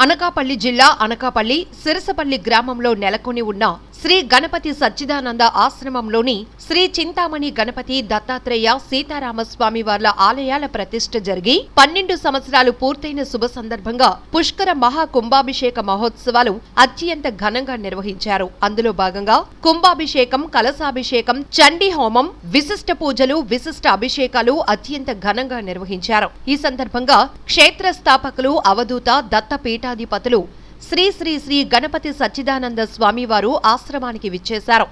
అనకాపల్లి జిల్లా అనకాపల్లి సిరసపల్లి గ్రామంలో నెలకొని ఉన్న శ్రీ గణపతి సచ్చిదానంద ఆశ్రమంలోని శ్రీ చింతామణి గణపతి దత్తాత్రేయ సీతారామస్వామి వార్ల ఆలయాల ప్రతిష్ఠ జరిగి పన్నెండు సంవత్సరాలు పూర్తయిన శుభ సందర్భంగా పుష్కర మహా కుంభాభిషేక మహోత్సవాలు అత్యంత ఘనంగా నిర్వహించారు. అందులో భాగంగా కుంభాభిషేకం కలశాభిషేకం చండీ హోమం విశిష్ట పూజలు విశిష్ట అభిషేకాలు అత్యంత ఘనంగా నిర్వహించారు. ఈ సందర్భంగా క్షేత్ర స్థాపకులు అవధూత దత్త పీఠాధిపతులు శ్రీ శ్రీ శ్రీ గణపతి సచ్చిదానంద స్వామివారు ఆశ్రమానికి విచ్చేశారు.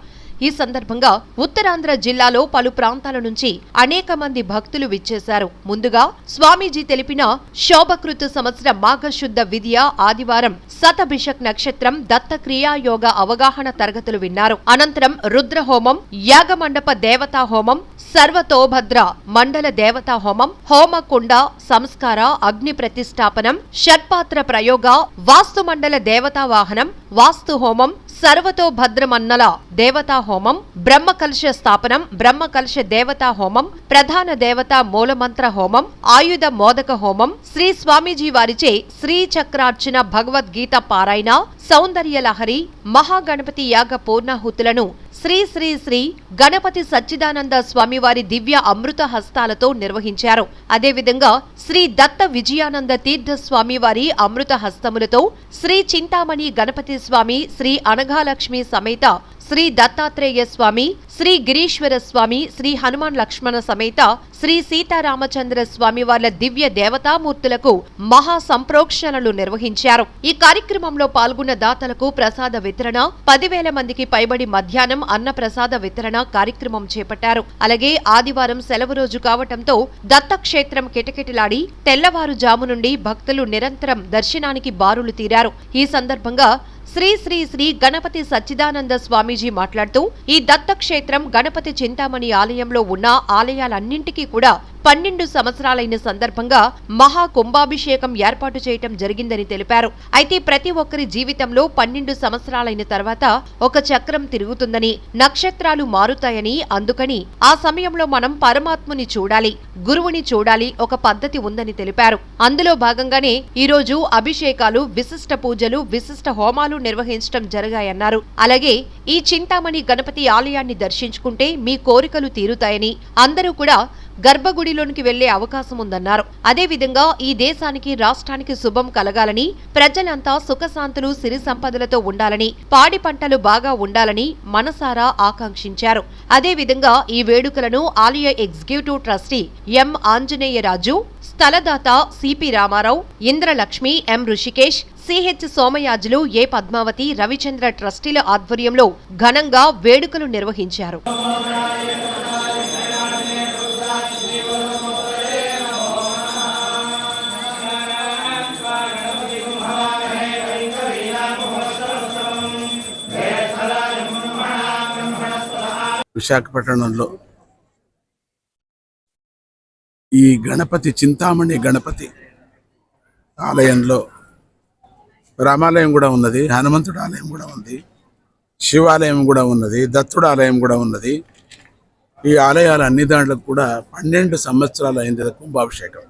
ఈ సందర్భంగా ఉత్తరాంధ్ర జిల్లాలో పలు ప్రాంతాల నుంచి అనేక మంది భక్తులు విచ్చేశారు. ముందుగా స్వామీజీ తెలిపిన శోభకృత సంవత్సర మాఘశుద్ధ విద్య ఆదివారం సతభిషక్ నక్షత్రం దత్త క్రియాయోగ అవగాహన తరగతులు విన్నారు. అనంతరం రుద్రహోమం యాగమండప దేవతా హోమం సర్వతోభద్ర మండల దేవతా హోమం హోమకుండ సంస్కార అగ్ని ప్రతిష్టాపనం షట్పాత్ర ప్రయోగ వాస్తు మండల దేవతా వాహనం వాస్తు హోమం సర్వతో భద్రమన్నల దేవతా హోమం బ్రహ్మ స్థాపనం బ్రహ్మ కలశ దేవతా హోమం ప్రధాన దేవతా మూలమంత్ర హోమం ఆయుధ మోదక హోమం శ్రీ స్వామీజీ వారిచే శ్రీ చక్రార్చన భగవద్గీత పారాయణ సౌందర్య లహరి మహాగణపతి యాగ పూర్ణాహుతులను శ్రీ శ్రీ శ్రీ గణపతి సచ్చిదానంద స్వామివారి దివ్య అమృత హస్తాలతో నిర్వహించారు. అదేవిధంగా శ్రీ దత్త విజయానంద తీర్థ స్వామివారి అమృత హస్తములతో శ్రీ చింతామణి గణపతి స్వామి శ్రీ అనఘాలక్ష్మి సమేత శ్రీ దత్తాత్రేయ స్వామి శ్రీ గిరీశ్వర స్వామి శ్రీ హనుమాన్ లక్ష్మణ సమేత శ్రీ సీతారామచంద్ర స్వామి వార్ల దివ్య దేవతామూర్తులకు మహా సంప్రోక్షణలు నిర్వహించారు. ఈ కార్యక్రమంలో పాల్గొన్న దాతలకు ప్రసాద వితరణ పదివేల మందికి పైబడి మధ్యాహ్నం అన్న ప్రసాద వితరణ కార్యక్రమం చేపట్టారు. అలాగే ఆదివారం సెలవు రోజు కావటంతో దత్తక్షేత్రం కిటకిటలాడి తెల్లవారుజాము నుండి భక్తులు నిరంతరం దర్శనానికి బారులు తీరారు. ఈ సందర్భంగా శ్రీ శ్రీ శ్రీ గణపతి సచ్చిదానంద స్వామీజీ మాట్లాడుతూ ఈ దత్తక్షేత్రం గణపతి చింతామణి ఆలయంలో ఉన్న ఆలయాలన్నింటికీ కూడా పన్నెండు సంవత్సరాలైన సందర్భంగా మహా కుంభాభిషేకం ఏర్పాటు చేయటం జరిగిందని తెలిపారు. అయితే ప్రతి ఒక్కరి జీవితంలో పన్నెండు సంవత్సరాలైన తర్వాత ఒక చక్రం తిరుగుతుందని నక్షత్రాలు మారుతాయని అందుకని ఆ సమయంలో మనం పరమాత్ముని చూడాలి గురువుని చూడాలి ఒక పద్ధతి ఉందని తెలిపారు. అందులో భాగంగానే ఈ రోజు అభిషేకాలు విశిష్ట పూజలు విశిష్ట హోమాలు నిర్వహించడం జరిగాయన్నారు. అలాగే ఈ చింతామణి గణపతి ఆలయాన్ని దర్శించుకుంటే మీ కోరికలు తీరుతాయని అందరూ కూడా గర్భగుడిలోనికి వెళ్ళే అవకాశం ఉందన్నారు. అదేవిధంగా ఈ దేశానికి రాష్ట్రానికి శుభం కలగాలని ప్రజలంతా సుఖశాంతులు సిరి సంపదలతో ఉండాలని పాడి పంటలు బాగా ఉండాలని మనసారా ఆకాంక్షించారు. అదేవిధంగా ఈ వేడుకలను ఆలయ executive trustee M. Anjaneyaraju స్థలదాత CP Ramarao Indralakshmi M. Rishikesh CH Somayajulu A. Padmavathi Ravichandra ట్రస్టీల ఆధ్వర్యంలో ఘనంగా వేడుకలు నిర్వహించారు. విశాఖపట్నంలో. ఈ గణపతి చింతామణి గణపతి ఆలయంలో రామాలయం కూడా ఉన్నది హనుమంతుడు ఆలయం కూడా ఉంది శివాలయం కూడా ఉన్నది దత్తుడు ఆలయం కూడా ఉన్నది. ఈ ఆలయాలు అన్ని దాంట్లకు కూడా పన్నెండు సంవత్సరాలు అయింది కుంభాభిషేకం.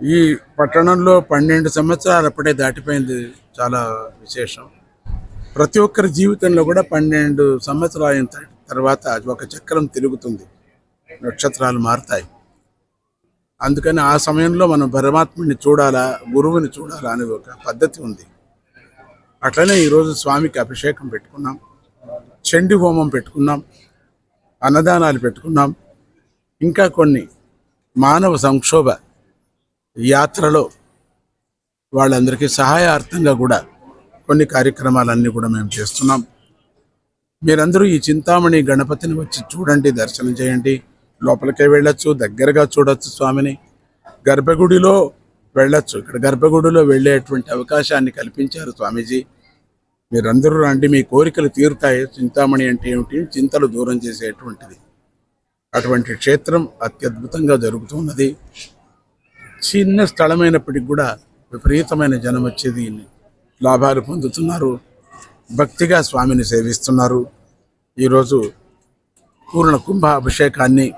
ఈ పట్టణంలో పన్నెండు సంవత్సరాలు అప్పుడే దాటిపోయింది చాలా విశేషం. ప్రతి ఒక్కరి జీవితంలో కూడా పన్నెండు సంవత్సరాల తర్వాత ఒక చక్రం తిరుగుతుంది. నక్షత్రాలు మారుతాయి. అందుకని ఆ సమయంలో మనం పరమాత్ముని చూడాలా గురువుని చూడాలా అనే ఒక పద్ధతి ఉంది. అట్లనే ఈరోజు స్వామికి అభిషేకం పెట్టుకున్నాం. చండి హోమం పెట్టుకున్నాం. అన్నదానాలు పెట్టుకున్నాం. ఇంకా కొన్ని మానవ సంక్షోభ యాత్రలో వాళ్ళందరికీ సహాయార్థంగా కూడా కొన్ని కార్యక్రమాలన్నీ కూడా మేము చేస్తున్నాం. మీరందరూ ఈ చింతామణి గణపతిని వచ్చి చూడండి దర్శనం చేయండి. లోపలికే వెళ్ళొచ్చు దగ్గరగా చూడొచ్చు స్వామిని. గర్భగుడిలో వెళ్ళొచ్చు. ఇక్కడ గర్భగుడిలో వెళ్ళేటువంటి అవకాశాన్ని కల్పించారు స్వామీజీ. మీరందరూ రండి మీ కోరికలు తీరుతాయి. చింతామణి అంటే ఏమిటి? చింతలు దూరం చేసేటువంటిది. అటువంటి క్షేత్రం అత్యద్భుతంగా జరుగుతున్నది. చిన్న స్థలమైనప్పటికి కూడా విపరీతమైన జనం వచ్చేది. లాభాలు పొందుతున్నారు. భక్తిగా స్వామిని సేవిస్తున్నారు. ఈరోజు పూర్ణ కుంభ అభిషేకాన్ని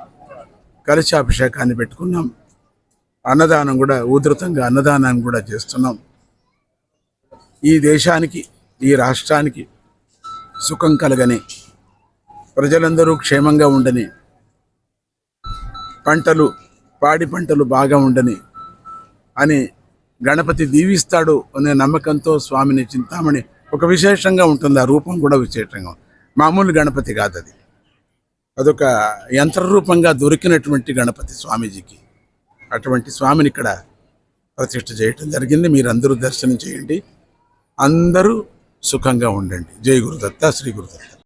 కలశాభిషేకాన్ని పెట్టుకున్నాం. అన్నదానం కూడా ఉధృతంగా అన్నదానాన్ని కూడా చేస్తున్నాం. ఈ దేశానికి ఈ రాష్ట్రానికి సుఖం కలగని ప్రజలందరూ క్షేమంగా ఉండని పంటలు పాడి పంటలు బాగా ఉండని అని గణపతి దీవిస్తాడు అనే నమ్మకంతో స్వామిని చింతామణి ఒక విశేషంగా ఉంటుంది ఆ రూపం కూడా విశేషంగా మామూలు గణపతి కాదు అది అదొక యంత్ర రూపంగా దొరికినటువంటి గణపతి స్వామీజీకి. అటువంటి స్వామిని ఇక్కడ ప్రతిష్ఠ చేయటం జరిగింది. మీరందరూ దర్శనం చేయండి. అందరూ సుఖంగా ఉండండి. జై గురుదత్త శ్రీ గురుదత్త.